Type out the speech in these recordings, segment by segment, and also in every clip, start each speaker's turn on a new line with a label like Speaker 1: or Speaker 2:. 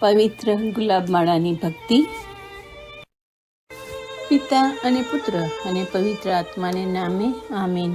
Speaker 1: પવિત્ર ગુલાબમાળાની ભક્તિ. પિતા અને પુત્ર અને પવિત્ર આત્માને નામે આમીન.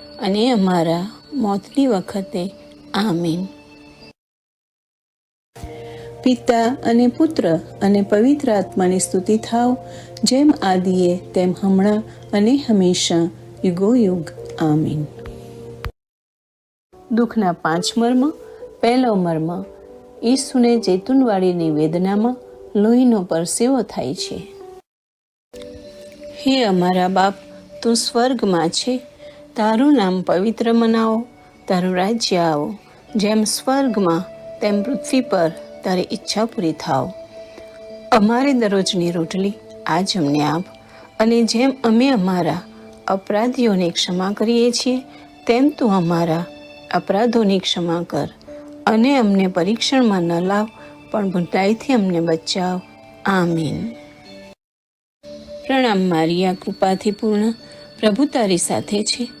Speaker 1: અને અમારા મોતની વખતે, આમીન. પિતા અને પુત્ર અને પવિત્ર આત્માની સ્તુતિ થાવ, જેમ આદિએ તેમ હમણાં અને હંમેશા યુગો યુગ આમીન. દુઃખના પાંચ મર્મ. પહેલો મર્મ, ઈસુને જેતુનવાળીની વેદનામાં લોહીનો પરસેવો થાય છે. હે અમારા બાપ, તું સ્વર્ગમાં છે. તારું નામ પવિત્ર મનાવો, તારું રાજ્ય આવો. જેમ સ્વર્ગમાં, તેમ પૃથ્વી પર તારી ઈચ્છા પૂરી થાવ. અમારી દરરોજની રોટલી આજ અમને આપ. અને જેમ અમે અમારા અપરાધીઓને ક્ષમા કરીએ છીએ, તેમ તું અમારા અપરાધોની ક્ષમા કર. અને અમને પરીક્ષણમાં ન લાવ, પણ ભૂટાઈથી અમને બચાવ. આમીન. પ્રણામ મારિયા કૃપાથી પૂર્ણ. પ્રભુ તારી સાથે છે.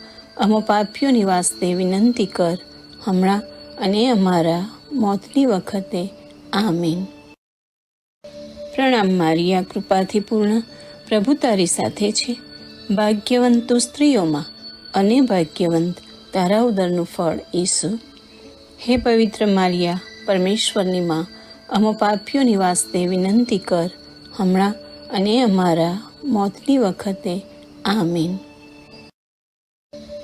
Speaker 1: અમો પાપીઓની વાસ્તે વિનંતી કર, હમણાં અને અમારા મોતની વખતે, આમીન. પ્રણામ મારિયા કૃપાથી પૂર્ણ પ્રભુ તારી સાથે છે. ભાગ્યવંત તું સ્ત્રીઓમાં અને ભાગ્યવંત તારા ઉદરનું ફળ ઈસુ. હે પવિત્ર મારિયા, પરમેશ્વરની માં અમો પાપીઓની વાસ્તે વિનંતી કર, હમણાં અને અમારા મોતની વખતે, આમીન.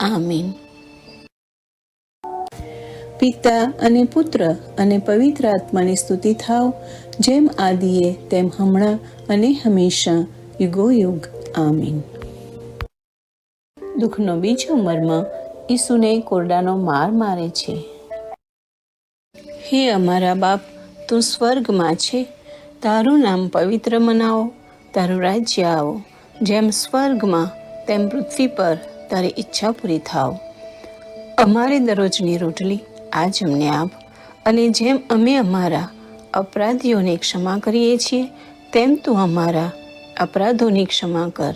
Speaker 1: આમીન. પિતા અને પુત્ર અને પવિત્ર આત્માની સ્તુતિ થાવ, જેમ આદિએ તેમ હમણાં અને હંમેશા, યુગો યુગ. આમીન. દુઃખનો બીજો મર્મ ઈસુને કોરડાનો માર મારે છે. હે અમારા બાપ, તું સ્વર્ગમાં છે. તારું નામ પવિત્ર મનાવો, તારું રાજ્ય આવો. જેમ સ્વર્ગમાં, તેમ પૃથ્વી પર તારી ઈચ્છા પૂરી થાવ. અમારે દરરોજની રોટલી આજ અમને આપ. અને જેમ અમે અમારા અપરાધીઓને ક્ષમા કરીએ છીએ, તેમ તું અમારા અપરાધોની ક્ષમા કર.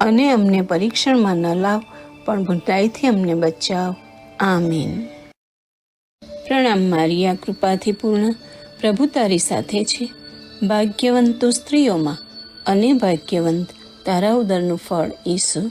Speaker 1: અને અમને પરીક્ષણમાં ન લાવ, પણ ભૂટાઈથી અમને બચાવ. આમીન. પ્રણામ મારી આ કૃપાથી પૂર્ણ. પ્રભુ તારી સાથે છે. ભાગ્યવંત તું સ્ત્રીઓમાં અને ભાગ્યવંત તારા ઉદરનું ફળ ઈસુ.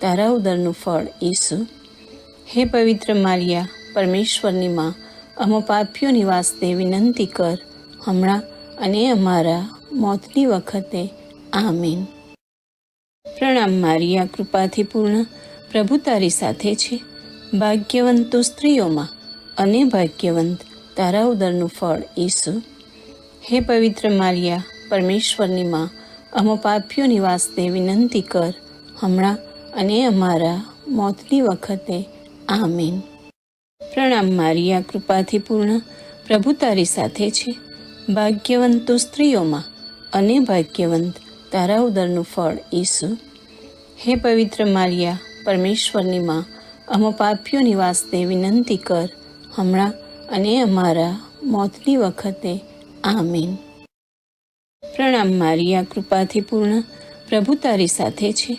Speaker 1: તારા ઉદરનું ફળ ઈસુ. હે પવિત્ર મારિયા, પરમેશ્વરની માં, અમો પાપીઓની નિવાસને વિનંતી કર. હમણાં અને અમારા મોતની વખતે, આમીન. પ્રણામ મારી આ કૃપાથી પૂર્ણ પ્રભુ તારી સાથે છે. ભાગ્યવંત તું સ્ત્રીઓમાં અને ભાગ્યવંત તારા ઉદરનું ફળ ઈસુ. હે પવિત્ર મારિયા, પરમેશ્વરની માં, અમો પાપીઓની નિવાસને વિનંતી કર. હમણાં અને અમારા મોતની વખતે, આમીન. પ્રણામ મારી આ કૃપાથી પૂર્ણ. પ્રભુ તારી સાથે છે. ભાગ્યવંત તું સ્ત્રીઓમાં અને ભાગ્યવંત તારા ઉદરનું ફળ ઈસુ. હે પવિત્ર મારિયા, પરમેશ્વરની માં, અમો પાપીઓ નિવાસને વિનંતી કર. હમણાં અને અમારા મોતની વખતે, આમીન. પ્રણામ મારિયા કૃપાથી પૂર્ણ. પ્રભુ તારી સાથે છે.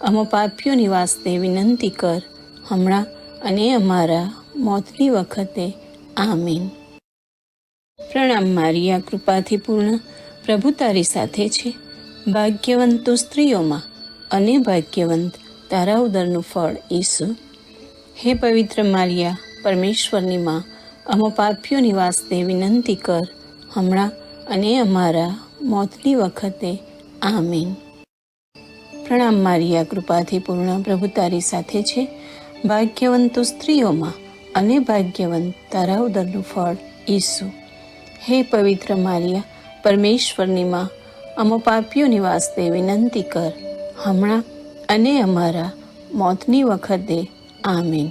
Speaker 1: અમો પાપીઓની વાસ્તે વિનંતી કર. હમણાં અને અમારા મોતની વખતે. આમીન. પ્રણામ મારિયા કૃપાથી પૂર્ણ. પ્રભુ તારી સાથે છે. ભાગ્યવંત તો સ્ત્રીઓમાં અને ભાગ્યવંત તારા ઉદરનું ફળ ઈસુ. હે પવિત્ર મારિયા, પરમેશ્વરની માં અમો પાપીઓની વાસ્તે વિનંતી કર. હમણાં અને અમારા મોતની વખતે. આમીન. પ્રણામ મારિયા કૃપાથી પૂર્ણ પ્રભુ તારી સાથે છે. ભાગ્યવંત સ્ત્રીઓમાં અને ભાગ્યવંત તારા ઉદરનું ફળ ઈસુ. હે પવિત્ર મારિયા, પરમેશ્વરની માં, અમો પાપીઓની વાસ્તે વિનંતી કર. હમણાં અને અમારા મોતની વખતે. આમીન.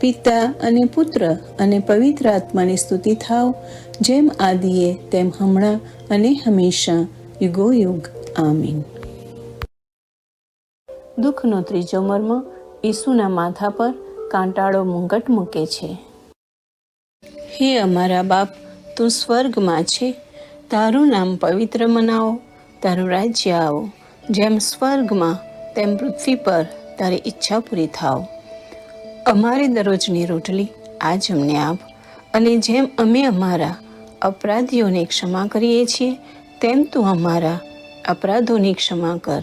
Speaker 1: પિતા અને પુત્ર અને પવિત્ર આત્માની સ્તુતિ થાવ. જેમ આદિએ, તેમ હમણાં અને હંમેશા યુગો યુગ આમીન. દુઃખનો ત્રીજો મર્મ ઈસુના માથા પર કાંટાળો મુંગટ મૂકે છે. હે અમારા બાપ, તું સ્વર્ગમાં છે. તારું નામ પવિત્ર મનાવો, તારું રાજ્ય આવો. જેમ સ્વર્ગમાં, તેમ પૃથ્વી પર તારી ઈચ્છા પૂરી થાવ. અમારી દરરોજની રોટલી આજ અમને આપ. અને જેમ અમે અમારા અપરાધીઓને ક્ષમા કરીએ છીએ, તેમ તું અમારા અપરાધોની ક્ષમા કર.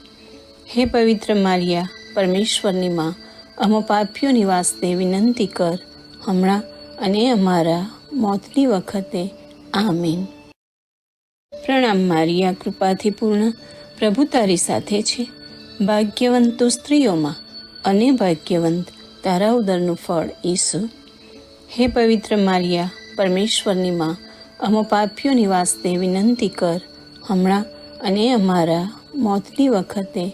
Speaker 1: હે પવિત્ર મારિયા, પરમેશ્વરની માં, અમો પાપીઓની વાસ્તે વિનંતી કર, હમણાં અને અમારા મોતની વખતે, આમીન. પ્રણામ મારિયા, કૃપાથી પૂર્ણ, પ્રભુ તારી સાથે છે. ભાગ્યવંત તું સ્ત્રીઓમાં અને ભાગ્યવંત તારા ઉદરનું ફળ ઈસુ. હે પવિત્ર મારિયા, પરમેશ્વરની માં, અમો પાપીઓની નિવાસને વિનંતી કર, હમણાં અને અમારા મોતની વખતે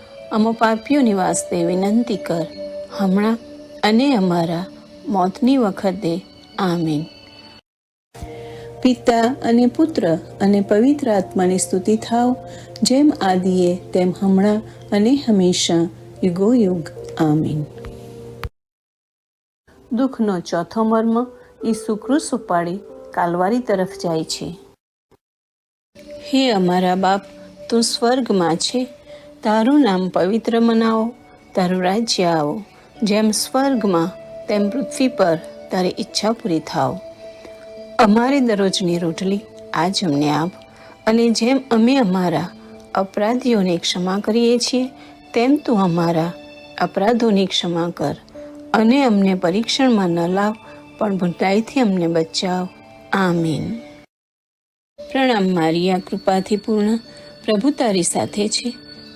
Speaker 1: અમો પાપીઓની વાસ્તે વિનંતી કર. હમણાં અને અમારા મોતની વખતે. આમીન. પિતા અને પુત્ર અને પવિત્ર આત્માની સ્તુતિ થાવ. જેમ આદિએ તેમ હમણાં અને હંમેશા, યુગો યુગ. આમીન. દુઃખનો ચોથો મર્મ ઈસુ ક્રૂસ ઉપાડી કાલવારી તરફ જાય છે. હે અમારા બાપ, તું સ્વર્ગમાં છે. તારું નામ પવિત્ર મનાવો, તારું રાજ્ય આવો. જેમ સ્વર્ગમાં, તેમ પૃથ્વી પર તારી ઈચ્છા પૂરી થાવ. અમારી દરરોજની રોટલી આજ અમને આપ. અને જેમ અમે અમારા અપરાધીઓને ક્ષમા કરીએ છીએ, તેમ તું અમારા અપરાધોની ક્ષમા કર. અને અમને પરીક્ષણમાં ન લાવ, પણ ભૂટાઈથી અમને બચાવ. આમીન. પ્રણામ મારિયા કૃપાથી પૂર્ણ. પ્રભુ તારી સાથે છે.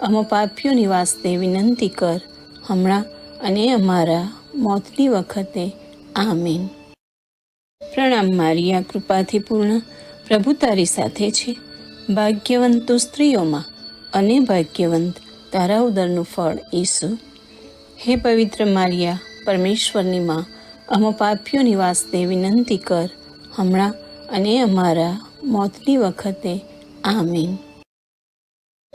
Speaker 1: અમો પાપીઓની વાસ્તે વિનંતી કર. હમણાં અને અમારા મોતની વખતે. આમીન. પ્રણામ મારિયા કૃપાથી પૂર્ણ. પ્રભુ તારી સાથે છે. ભાગ્યવંત તું સ્ત્રીઓમાં અને ભાગ્યવંત તારા ઉદરનું ફળ ઈસુ. હે પવિત્ર મારિયા, પરમેશ્વરની માં અમો પાપીઓની વાસ્તે વિનંતી કર. હમણાં અને અમારા મોતની વખતે. આમીન.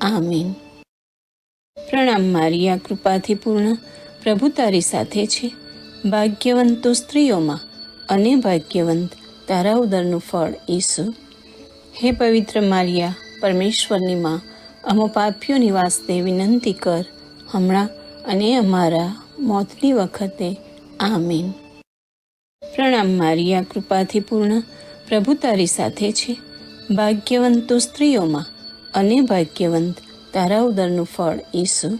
Speaker 1: આમીન. પ્રણામ મારિયા કૃપાથી પૂર્ણ. પ્રભુ તારી સાથે છે. ભાગ્યવંત સ્ત્રીઓમાં અને ભાગ્યવંત તારા ઉદરનું ફળ ઈસુ. હે પવિત્ર મારિયા, પરમેશ્વરની માં, અમો પાપીઓની નિવાસને વિનંતી કર હમણાં અને અમારા મોતની વખતે. આમીન. પ્રણામ મારિયા કૃપાથી પૂર્ણ. પ્રભુ તારી સાથે છે. ભાગ્યવંત સ્ત્રીઓમાં અને ભાગ્યવંત તારા ઉદરનું ફળ ઈસુ.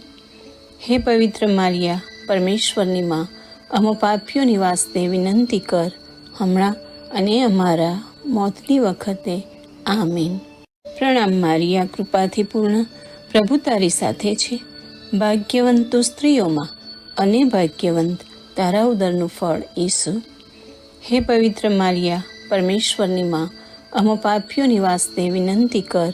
Speaker 1: હે પવિત્ર મારિયા, પરમેશ્વરની માં, અમો પાપીઓની વાસને વિનંતી કર, હમણાં અને અમારા મોતની વખતે. આમીન. પ્રણામ મારિયા, કૃપાથી પૂર્ણ, પ્રભુ તારી સાથે છે. ભાગ્યવંત તું સ્ત્રીઓમાં અને ભાગ્યવંત તારા ઉદરનું ફળ ઈસુ. હે પવિત્ર મારિયા, પરમેશ્વરની માં, અમો પાપીઓની વાસ્તે વિનંતી કર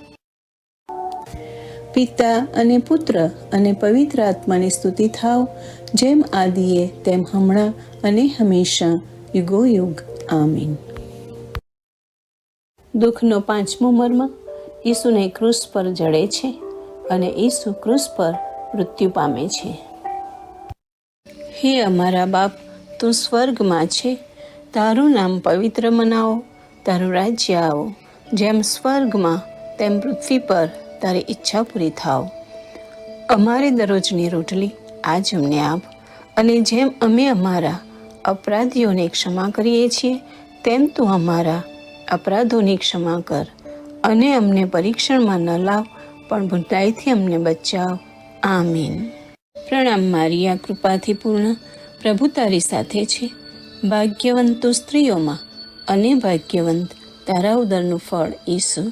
Speaker 1: પિતા અને પુત્ર અને પવિત્ર આત્માની સ્તુતિ થાવ, જેમ આદિએ તેમ હમણાં અને હંમેશા, યુગો યુગ. આમીન. દુઃખનો પાંચમો મર્મ, ઈસુને ક્રૂસ પર જડે છે અને ઈસુ ક્રૂસ પર મૃત્યુ પામે છે. હે અમારા બાપ, તું સ્વર્ગમાં છે. તારું નામ પવિત્ર મનાવો, તારું રાજ્ય આવો. જેમ સ્વર્ગમાં, તેમ પૃથ્વી પર તારી ઈચ્છા પૂરી થાવ. અમારે દરરોજની રોટલી આજ અમને આપ. અને જેમ અમે અમારા અપરાધીઓને ક્ષમા કરીએ છીએ, તેમ તું અમારા અપરાધોની ક્ષમા કર. અને અમને પરીક્ષણમાં ન લાવ, પણ ભૂતાઈથી અમને બચાવ. આમીન. પ્રણામ મારી, આ કૃપાથી પૂર્ણ. પ્રભુ તારી સાથે છે. ભાગ્યવંત સ્ત્રીઓમાં અને ભાગ્યવંત તારા ઉદરનું ફળ ઈસુ.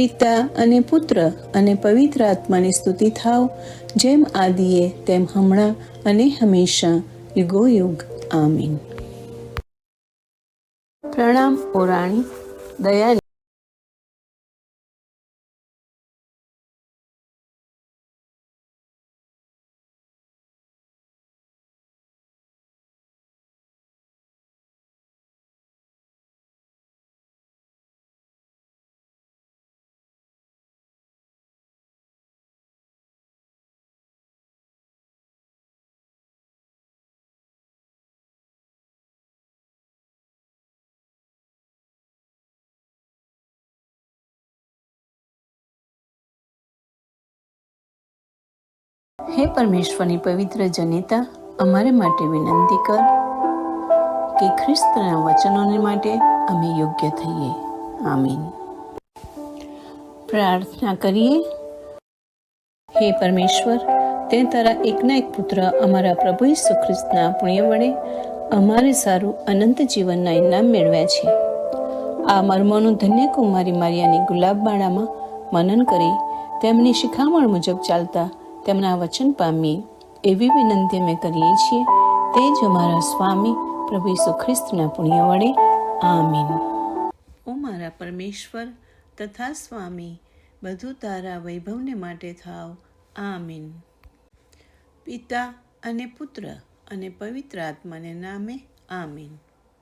Speaker 1: પિતા અને પુત્ર અને પવિત્ર આત્માની સ્તુતિ થાવ, જેમ આદિએ તેમ હમણાં અને હંમેશા, યુગો યુગ. આમીન. પ્રણામ ઓરાણી દયા હે પરમેશ્વરની પવિત્ર જનિતા, અમારે માટે વિનંતી કર કે ખ્રિસ્તના વચનોને માટે અમે યોગ્ય થઈએ. આમીન. પ્રાર્થના કરીએ. હે પરમેશ્વર, તે તારા એકના એક પુત્ર અમારા પ્રભુ ઈસુ ખ્રિસ્તના પુણ્ય વડે અમારે સારું અનંત જીવનના ઇનામ મેળવ્યા છે. આ મર્મોનું ધન્ય કુમારી મારિયાની ગુલાબબાળામાં મનન કરી તેમની શિખામણ મુજબ ચાલતા તેમના વચન પામીએ એવી વિનંતી અમે કરીએ છીએ તે જ અમારા સ્વામી પ્રભુ ઈસુ ખ્રિસ્તના પુણ્ય વડે. આમીન. ઓ મારા પરમેશ્વર તથા સ્વામી, બધું તારા વૈભવને માટે થાવ. આમીન. પિતા અને પુત્ર અને પવિત્ર આત્માને નામે આમીન.